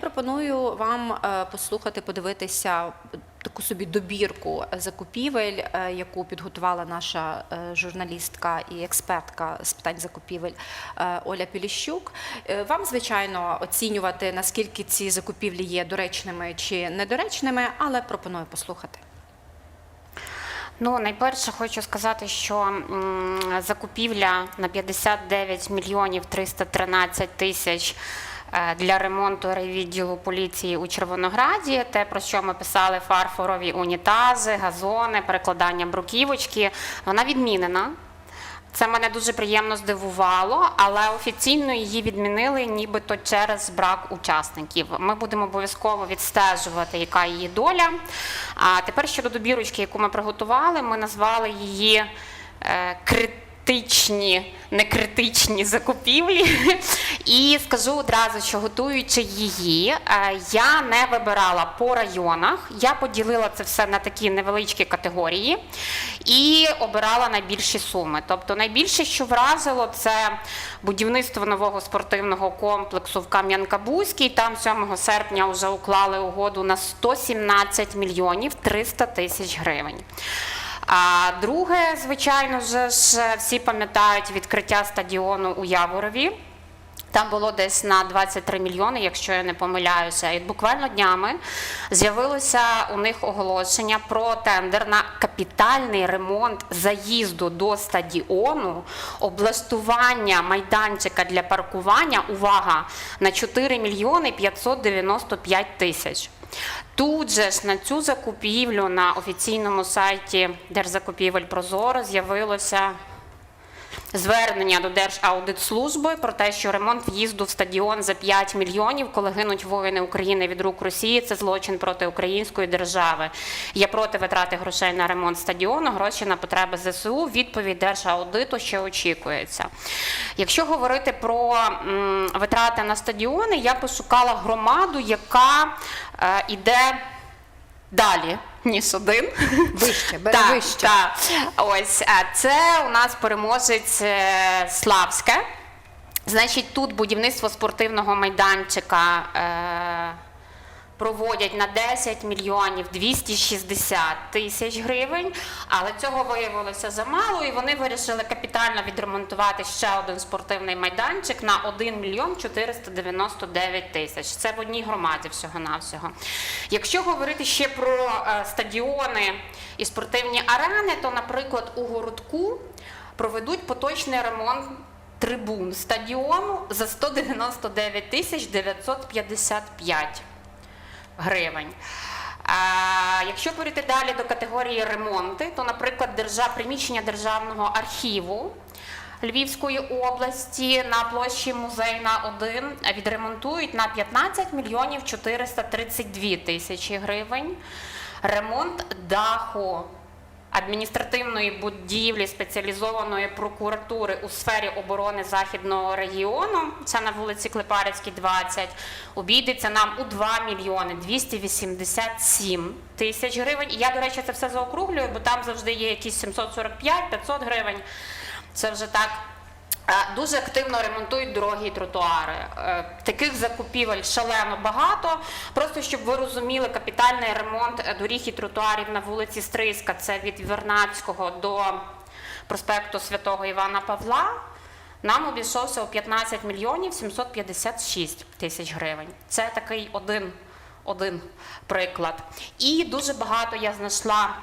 Пропоную вам е, послухати, подивитися таку собі добірку закупівель, е, яку підготувала наша е, журналістка і експертка з питань закупівель Оля Піліщук. Вам, звичайно, оцінювати, наскільки ці закупівлі є доречними чи недоречними, але пропоную послухати. Ну, найперше хочу сказати, що закупівля на 59 мільйонів 313 тисяч для ремонту райвідділу поліції у Червонограді, те, про що ми писали, фарфорові унітази, газони, перекладання бруківочки, вона відмінена. Це мене дуже приємно здивувало, але офіційно її відмінили нібито через брак учасників. Ми будемо обов'язково відстежувати, яка її доля. А тепер щодо добірочки, яку ми приготували, ми назвали її е, критичні, некритичні закупівлі. І скажу одразу, що готуючи її, е, я не вибирала по районах. Я поділила це все на такі невеличкі категорії і обирала найбільші суми. Тобто найбільше, що вразило, це будівництво нового спортивного комплексу в Кам'янка-Бузькій. Там 7 серпня вже уклали угоду на 117 мільйонів 300 тисяч гривень. А друге, звичайно ж, ж, всі пам'ятають відкриття стадіону у Яворові. Там було десь на 23 мільйони, якщо я не помиляюся. І буквально днями з'явилося у них оголошення про тендер на капітальний ремонт заїзду до стадіону, облаштування майданчика для паркування. Увага на 4 мільйони 595 тисяч. Тут же ж на цю закупівлю на офіційному сайті Держзакупівель Прозоро з'явилося звернення до Держаудитслужби про те, що ремонт в'їзду в стадіон за 5 мільйонів, коли гинуть воїни України від рук Росії, це злочин проти української держави. Я проти витрати грошей на ремонт стадіону, гроші на потреби ЗСУ. Відповідь Держаудиту ще очікується. Якщо говорити про м, витрати на стадіони, я пошукала громаду, яка е, іде далі, ніж один. Вище, бере Так, вище. так. Ось а це у нас переможець е, Славське. Значить, тут будівництво спортивного майданчика е, проводять на 10 мільйонів 260 тисяч гривень, але цього виявилося замало, і вони вирішили капітально відремонтувати ще один спортивний майданчик на 1 мільйон 499 тисяч. Це в одній громаді всього-навсього. Якщо говорити ще про е, стадіони і спортивні арени, то, наприклад, у городку проведуть поточний ремонт трибун стадіону за 199 тисяч 955 гривень. А, якщо перейти далі до категорії ремонти, то, наприклад, держав, приміщення Державного архіву Львівської області на площі Музейна 1 відремонтують на 15 мільйонів 432 тисячі гривень. Ремонт даху адміністративної будівлі спеціалізованої прокуратури у сфері оборони західного регіону, це на вулиці Клепарецькій, 20, обійдеться нам у 2 мільйони 287 тисяч гривень. І я, до речі, це все заокруглюю, бо там завжди є якісь 745-500 гривень. Це вже так. Е, Дуже активно ремонтують дороги і тротуари. Е, Таких закупівель шалено багато. Просто щоб ви розуміли, капітальний ремонт е, доріг і тротуарів на вулиці Стрийська, це від Вернадського до проспекту Святого Івана Павла. Нам обійшовся у 15 мільйонів 756 тисяч гривень. Це такий один, один приклад. І дуже багато я знайшла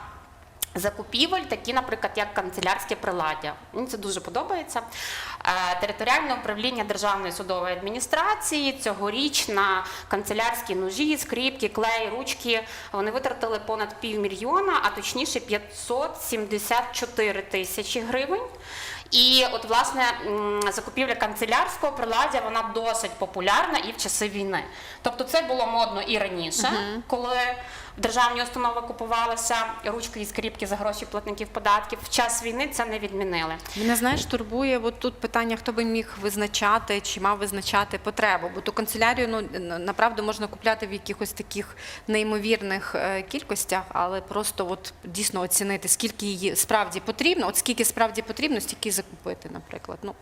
закупівель, такі, наприклад, як канцелярське приладдя. Мені це дуже подобається. Е, Територіальне управління Державної судової адміністрації цьогоріч на канцелярські ножі, скріпки, клей, ручки вони витратили понад півмільйона, а точніше 574 тисячі гривень. І от власне закупівля канцелярського приладдя вона досить популярна і в часи війни. Тобто це було модно і раніше, коли державні установи купувалися ручки і скріпки за гроші платників податків. В час війни це не відмінили. Мене знаєш, турбує от тут питання, хто би міг визначати чи мав визначати потребу. Бо ту канцелярію ну направду можна купляти в якихось таких неймовірних е, кількостях, але просто от дійсно оцінити, скільки її справді потрібно. От скільки справді потрібно, стільки й закупити, наприклад. Ну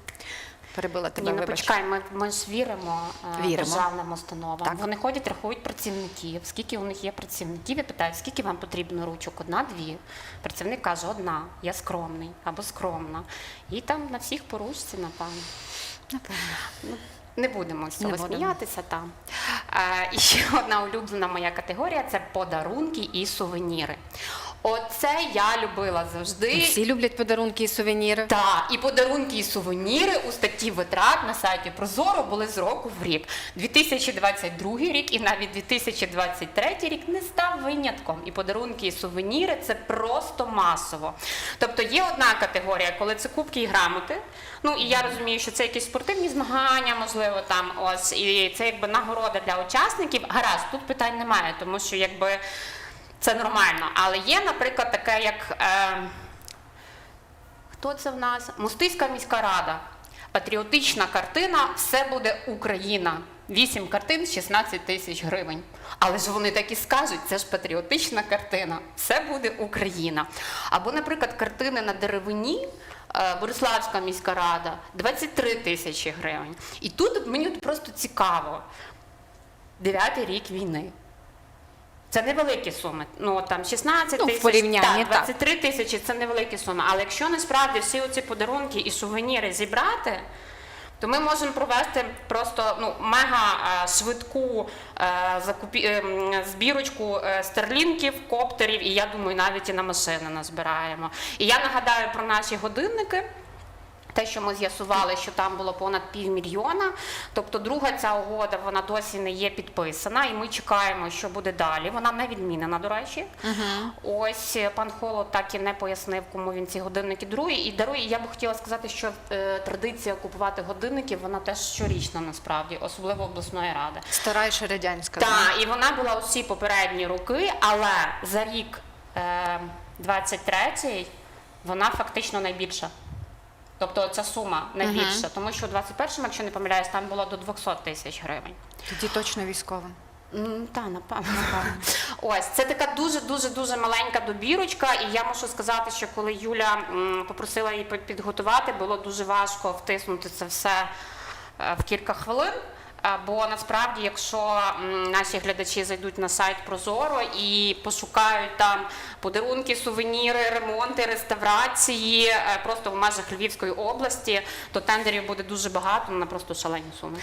перебила тебе. Ні, ну вибач. почекай, ми, ми ж віримо, е, Віримо. державним установам. Так. Вони ходять, рахують працівників, скільки у них є працівників, і питають, скільки вам потрібно ручок? Одна, дві. Працівник каже, одна, я скромний або скромна. І там на всіх по ручці, напевно. Напевно. Не будемо з цього сміятися там. Е, і ще одна улюблена моя категорія це подарунки і сувеніри. Оце я любила завжди. Всі люблять подарунки і сувеніри. Так, і подарунки і сувеніри у статті витрат на сайті Прозоро були з року в рік. 2022 рік і навіть 2023 рік не став винятком. І подарунки і сувеніри це просто масово. Тобто є одна категорія, коли це кубки і грамоти. Ну і я розумію, що це якісь спортивні змагання, можливо, там ось, і це якби нагорода для учасників. Гаразд, тут питань немає, тому що якби. Це нормально, але є, наприклад, таке, як е, Хто це в нас? Мостиська міська рада. Патріотична картина Все буде Україна. Вісім картин, 16 тисяч гривень. Але ж вони так і скажуть, це ж патріотична картина. Все буде Україна. Або, наприклад, картини на деревині. е, Бориславська міська рада 23 тисячі гривень. І тут мені просто цікаво. Дев'ятий рік війни. Це невеликі суми. Ну там 16 Ну, тисяч, так. 23 тисячі це невеликі суми. Але якщо насправді всі оці подарунки і сувеніри зібрати, то ми можемо провести просто ну мега е, швидку е, закупі... е, збірочку е, стерлінків, коптерів, і я думаю, навіть і на машини назбираємо. І я нагадаю про наші годинники. Те, що ми з'ясували, що там було понад півмільйона. Тобто, друга ця угода вона досі не є підписана, і ми чекаємо, що буде далі. Вона не відмінена, до речі. Ось е, пан Холод так і не пояснив, кому він ці годинники дарує. І дарує. Я би хотіла сказати, що е, традиція купувати годинники вона теж щорічна насправді, особливо обласної ради. Стара ще радянська. Так, і вона була усі попередні роки, але за рік е, 23-й вона фактично найбільша. Тобто ця сума найбільша, тому що у 21-му, якщо не помиляюсь, там було до 200 тисяч гривень. Тоді точно військова. М, Та, напевно. Ось це така дуже дуже дуже маленька добірочка, і я мушу сказати, що коли Юля м, попросила її пи- підготувати, було дуже важко втиснути це все е, в кілька хвилин. Бо насправді, якщо наші глядачі зайдуть на сайт Прозоро і пошукають там подарунки, сувеніри, ремонти, реставрації е, просто в межах Львівської області, то тендерів буде дуже багато на просто шалені суми.